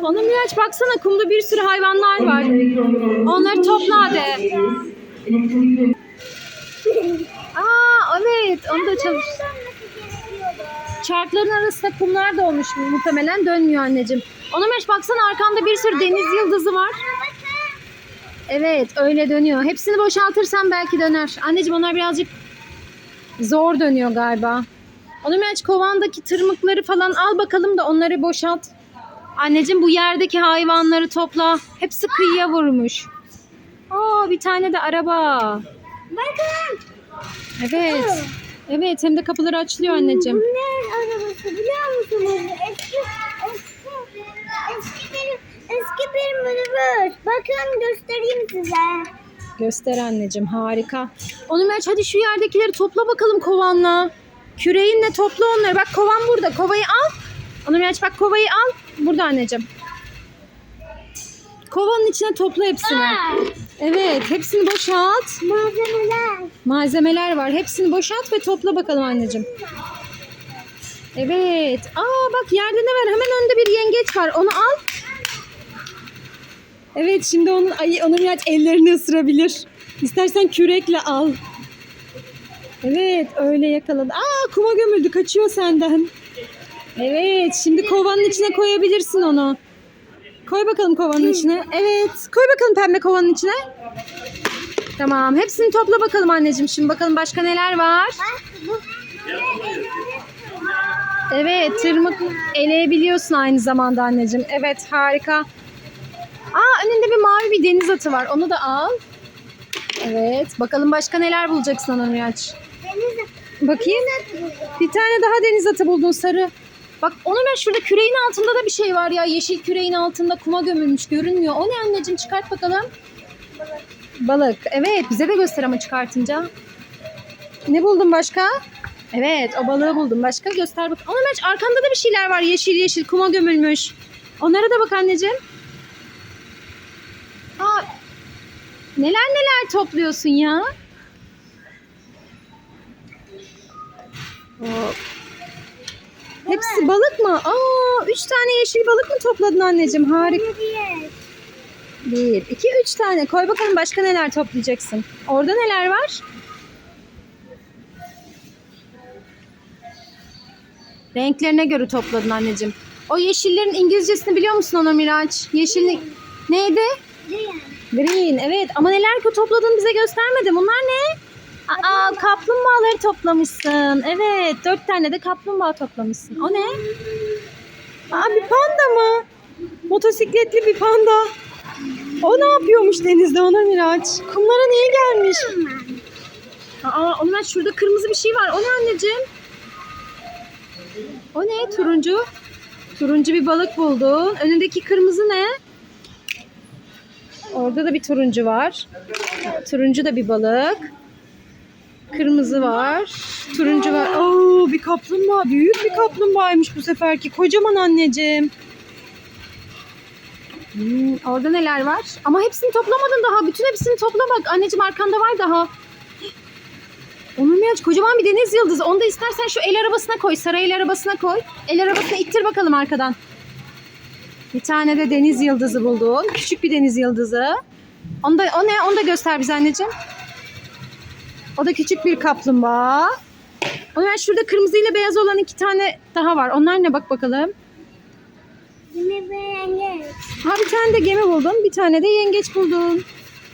Onun Miraç baksana kumda bir sürü hayvanlar var. Onları topla hadi. Aa evet onu da çalış. Çarkların arasında kumlar da olmuş muhtemelen dönmüyor anneciğim. Ona Miraç baksana arkanda bir sürü deniz yıldızı var. Evet öyle dönüyor. Hepsini boşaltırsan belki döner. Anneciğim onlar birazcık zor dönüyor galiba. Onu Miraç kovandaki tırmıkları falan al bakalım da onları boşalt. Anneciğim bu yerdeki hayvanları topla. Hepsi kıyıya vurmuş. Aa bir tane de araba. Bakın. Evet. Evet hem de kapıları açılıyor anneciğim. Bu ne arabası biliyor musunuz? Eski, eski, eski bir, eski bir minibüs. Bakın göstereyim size. Göster anneciğim harika. Onu Miraç hadi şu yerdekileri topla bakalım kovanla. Küreğinle topla onları. Bak kovan burada. Kovayı al. Onu Miraç bak kovayı al. Burada anneciğim. Kovanın içine topla hepsini. Evet hepsini boşalt. Malzemeler. Malzemeler var. Hepsini boşalt ve topla bakalım anneciğim. Evet. Aa bak yerde ne var? Hemen önünde bir yengeç var. Onu al. Evet şimdi onun ay onun Miraç ellerini ısırabilir. İstersen kürekle al. Evet öyle yakaladı. Aa kuma gömüldü kaçıyor senden. Evet şimdi kovanın içine koyabilirsin onu. Koy bakalım kovanın içine. Evet koy bakalım pembe kovanın içine. Tamam hepsini topla bakalım anneciğim. Şimdi bakalım başka neler var. Evet tırmık eleyebiliyorsun aynı zamanda anneciğim. Evet harika. Aa önünde bir mavi bir deniz atı var. Onu da al. Evet bakalım başka neler bulacaksın Onur Miraç. Deniz Bakayım. Bir tane daha deniz atı buldun sarı. Bak onu ben şurada küreğin altında da bir şey var ya. Yeşil küreğin altında kuma gömülmüş görünmüyor. O ne anneciğim çıkart bakalım. Balık. Evet bize de göster ama çıkartınca. Ne buldun başka? Evet o balığı buldum. Başka göster bak. Ona Merç arkanda da bir şeyler var. Yeşil yeşil kuma gömülmüş. Onlara da bak anneciğim. Aa, neler neler topluyorsun ya? Hop. Hepsi balık mı? Aa, üç tane yeşil balık mı topladın anneciğim? Harika. Bir, iki, üç tane. Koy bakalım başka neler toplayacaksın. Orada neler var? Renklerine göre topladın anneciğim. O yeşillerin İngilizcesini biliyor musun Onur Miraç? Yeşil ne- neydi? Diye. Green. Evet ama neler ki topladın bize göstermedin. Bunlar ne? Aa, kaplumbağaları toplamışsın. Evet, dört tane de kaplumbağa toplamışsın. O ne? Aa, bir panda mı? Motosikletli bir panda. O ne yapıyormuş denizde Onur Miraç? Kumlara niye gelmiş? Aa, Onur şurada kırmızı bir şey var. O ne anneciğim? O ne? Turuncu. Turuncu bir balık buldun. Önündeki kırmızı ne? Orada da bir turuncu var. Turuncu da bir balık. Kırmızı var. Turuncu var. Oo, bir kaplumbağa. Büyük bir kaplumbağaymış bu seferki. Kocaman anneciğim. Hmm, orada neler var? Ama hepsini toplamadın daha. Bütün hepsini topla bak. Anneciğim arkanda var daha. Onun Miraç kocaman bir deniz yıldızı. Onu da istersen şu el arabasına koy. Saray el arabasına koy. El arabasına ittir bakalım arkadan. Bir tane de deniz yıldızı buldun. Küçük bir deniz yıldızı. Onu da, o ne? Onu da göster bize anneciğim. O da küçük bir kaplumbağa. Onu ver şurada kırmızı ile beyaz olan iki tane daha var. Onlar ne bak bakalım. Yine beğendim. Ha bir tane de gemi buldun. Bir tane de yengeç buldun.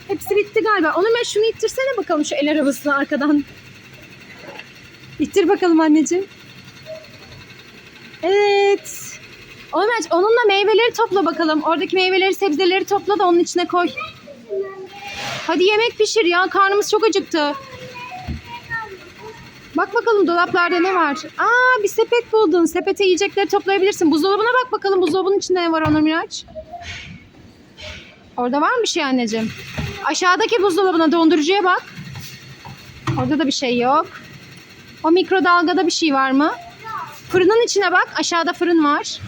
Hepsi bitti galiba. Onu ver şunu ittirsene bakalım şu el arabasını arkadan. İttir bakalım anneciğim. Evet. Ömer onunla meyveleri topla bakalım. Oradaki meyveleri, sebzeleri topla da onun içine koy. Hadi yemek pişir ya. Karnımız çok acıktı. Bak bakalım dolaplarda ne var? Aa bir sepet buldun. Sepete yiyecekleri toplayabilirsin. Buzdolabına bak bakalım buzdolabının içinde ne var Onur Miraç? Orada var mı bir şey anneciğim? Aşağıdaki buzdolabına dondurucuya bak. Orada da bir şey yok. O mikrodalgada bir şey var mı? Fırının içine bak. Aşağıda fırın var.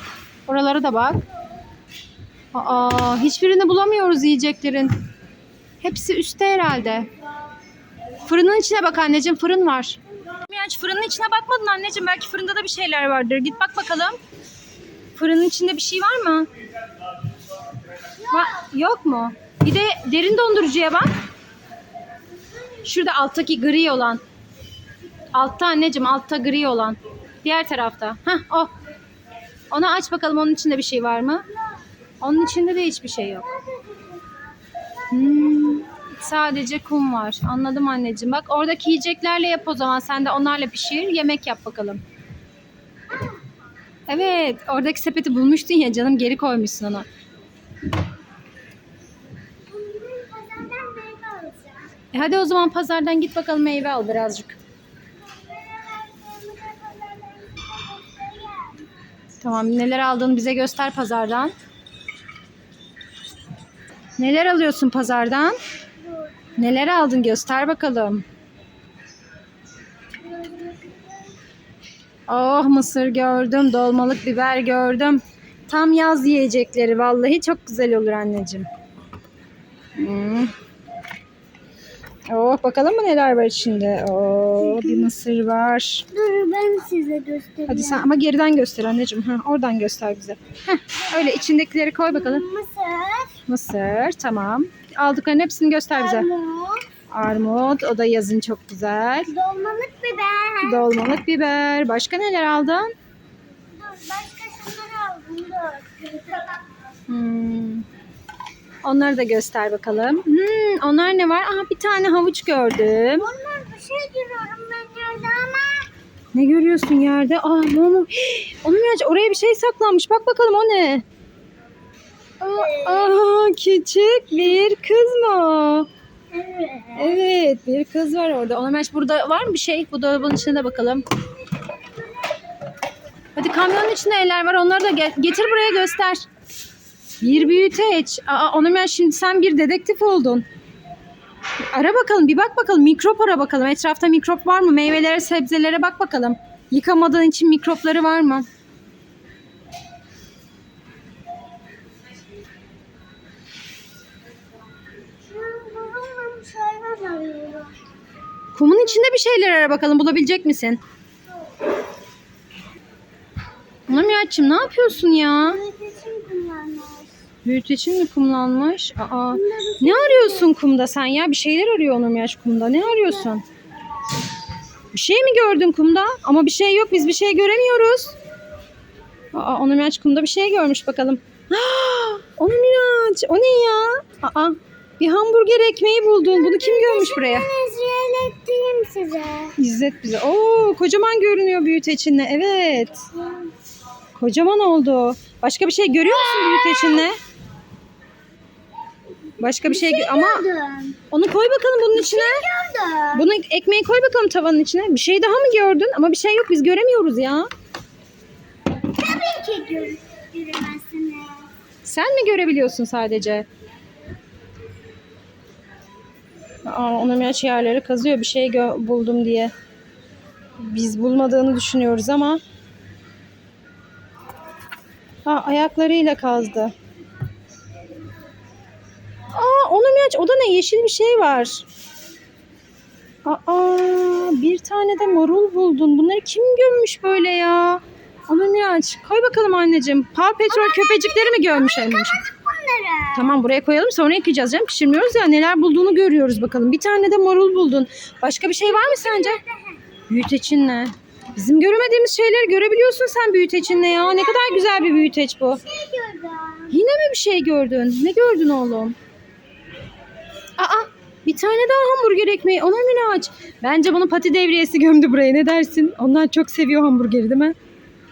Oralara da bak. Aa, hiçbirini bulamıyoruz yiyeceklerin. Hepsi üstte herhalde. Fırının içine bak anneciğim. Fırın var. Miraç fırının içine bakmadın anneciğim. Belki fırında da bir şeyler vardır. Git bak bakalım. fırının içinde bir şey var mı? Va- yok mu? Bir de derin dondurucuya bak. Şurada alttaki gri olan. Altta anneciğim altta gri olan. Diğer tarafta. Hah o. Onu aç bakalım onun içinde bir şey var mı? Onun içinde de hiçbir şey yok. Hmm, sadece kum var. Anladım anneciğim. Bak oradaki yiyeceklerle yap o zaman. Sen de onlarla pişir. Yemek yap bakalım. Evet. Oradaki sepeti bulmuştun ya canım. Geri koymuşsun onu. E hadi o zaman pazardan git bakalım meyve al birazcık. Tamam neler aldığını bize göster pazardan. Neler alıyorsun pazardan? Neler aldın göster bakalım. Oh mısır gördüm, dolmalık biber gördüm. Tam yaz yiyecekleri vallahi çok güzel olur anneciğim. Hmm. Oh bakalım mı neler var içinde. Oh bir mısır var. Dur ben size göstereyim. Hadi sen ama geriden göster anneciğim. Ha, oradan göster bize. Heh, öyle içindekileri koy bakalım. Mısır, Mısır tamam. Aldıkların hepsini göster bize. armut, Armut o da yazın çok güzel. dolmalık biber. Dolmalık biber. Başka neler aldın? Dur başka şunları aldım dur. Hmm. Onları da göster bakalım. Hmm, onlar ne var? Aha bir tane havuç gördüm. Onlar bir şey görüyorum ben yerde ama. Ne görüyorsun yerde? Ne onu? Onun ya oraya bir şey saklanmış. Bak bakalım o ne? Aa, küçük bir kız mı? Evet. Bir kız var orada. Ona meş burada var mı bir şey? Bu dolabın içinde bakalım. Hadi kamyonun içinde neler var onları da ge- getir buraya göster. Bir büyüteç. Aa, ona meş şimdi sen bir dedektif oldun. Ara bakalım bir bak bakalım mikrop ara bakalım. Etrafta mikrop var mı? Meyvelere sebzelere bak bakalım. Yıkamadığın için mikropları var mı? İçinde bir şeyler ara bakalım bulabilecek misin? Ya ne yapıyorsun ya? Büyüteçim kullanmış. Büyüteçin mi kumlanmış? Aa, ne arıyorsun kumda sen ya? Bir şeyler arıyor Onur Yaş kumda. Ne arıyorsun? Bir şey mi gördün kumda? Ama bir şey yok. Biz bir şey göremiyoruz. Aa, Onur Yaş kumda bir şey görmüş bakalım. Aa, Onur Yaş, o ne ya? Aa, bir hamburger ekmeği buldun. Bunu kim görmüş buraya? Ettiğim size. İzzet bize. Oo, kocaman görünüyor büyüteçinle. Evet. Kocaman oldu. Başka bir şey görüyor musun büyüteçinle? Başka bir şey gö- ama Gördüm. onu koy bakalım bunun içine. Gördüm. Bunu ekmeği koy bakalım tavanın içine. Bir şey daha mı gördün? Ama bir şey yok biz göremiyoruz ya. Tabii ki gör göremezsiniz. Sen mi görebiliyorsun sadece? Onun yaş yerleri kazıyor bir şey buldum diye. Biz bulmadığını düşünüyoruz ama. Ha, ayaklarıyla kazdı. Aa, onun yaş o da ne? Yeşil bir şey var. Aa, bir tane de marul buldun. Bunları kim gömmüş böyle ya? Onun yaş. Koy bakalım anneciğim. Paw Patrol köpecikleri mi görmüş anneciğim? Bunları. Tamam buraya koyalım sonra yıkayacağız canım. Pişirmiyoruz ya neler bulduğunu görüyoruz bakalım. Bir tane de marul buldun. Başka bir şey var mı sence? Büyüteçinle. Bizim göremediğimiz şeyleri görebiliyorsun sen büyüteçinle ya. Ne kadar güzel bir büyüteç bu. Gördüm? Yine mi bir şey gördün? Ne gördün oğlum? Aa bir tane daha hamburger ekmeği. Ona Miraç. Bence bunu pati devriyesi gömdü buraya. Ne dersin? Onlar çok seviyor hamburgeri değil mi?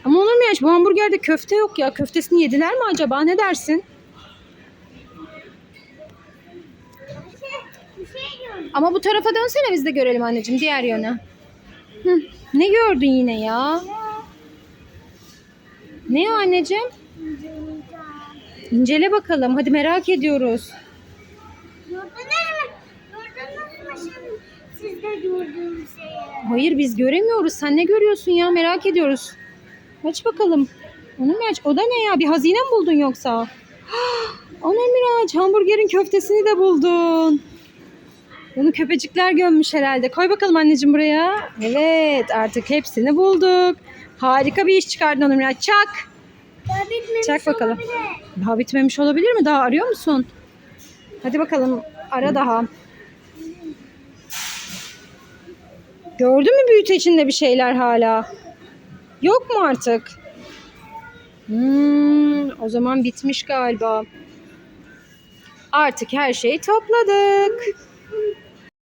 Ama Onur Miraç bu hamburgerde köfte yok ya. Köftesini yediler mi acaba? Ne dersin? Ama bu tarafa dönsene biz de görelim anneciğim diğer yöne. Hı, ne gördün yine ya? Ne o anneciğim? İncele bakalım. Hadi merak ediyoruz. Hayır biz göremiyoruz. Sen ne görüyorsun ya? Merak ediyoruz. Aç bakalım. Onu mu aç? O da ne ya? Bir hazine mi buldun yoksa? Ana Miraç hamburgerin köftesini de buldun. Bunu köpecikler gömmüş herhalde. Koy bakalım anneciğim buraya. Evet artık hepsini bulduk. Harika bir iş çıkardın Onur Miraç. Çak. Ben bitmemiş Çak bakalım. olabilir. Daha bitmemiş olabilir mi? Daha arıyor musun? Hadi bakalım ara daha. Gördün mü büyütecinde bir şeyler hala? Yok mu artık? Hmm, o zaman bitmiş galiba. Artık her şeyi topladık.